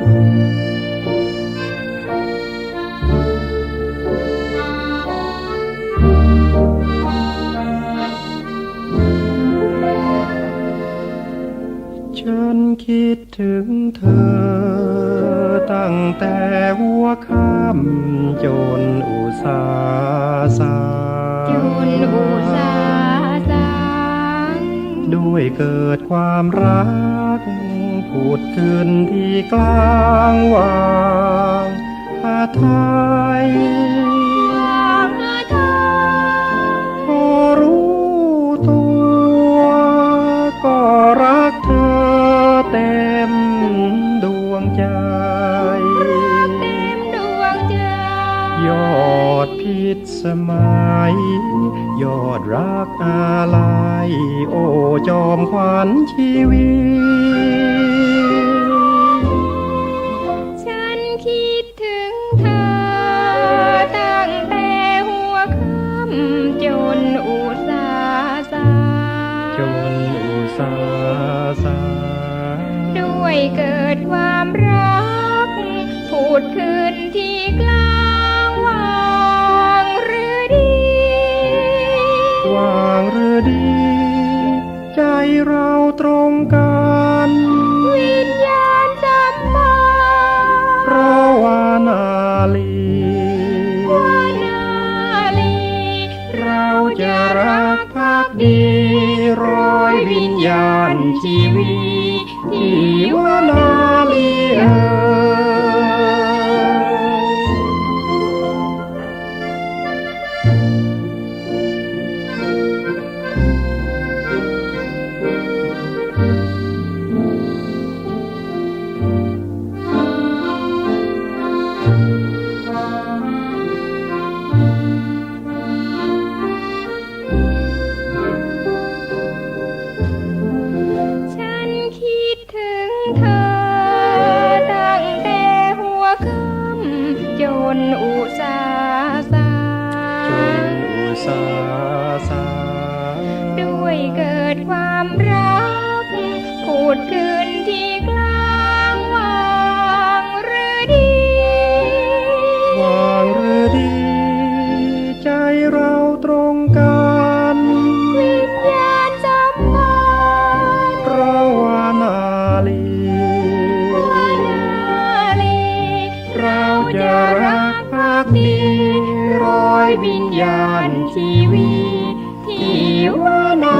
ฉันคิดถึงเธอ ตั้งแต่หัวค่ำจนอุตสาสาจนอุตสาสางด้วยเกิดความรัก ผุดขึ้นที่กลางวางหาไทยความเธอพอรู้ตัวก็รักเธอเต็มดวงใจเต็มดวงใจ ยอดพิษสมัย ยอดรักอะไรโอ้จอมขวัญชีวิต เกิดความรัก พูดขึ้นที่กลางวางหรือดีวางหรือดี ใจเราตรงกันวิญญาณสัมพันเพราะว่านาลีวานาลี เราจะรักภักดี ร้อยวิญญาณชีวิตที่วานาลีเอ่ สาสาจงอุสาสาด้วยเกิดความรักผุดขึ้นที่กล กดีร้อยวิญญาณชีวีที่วนา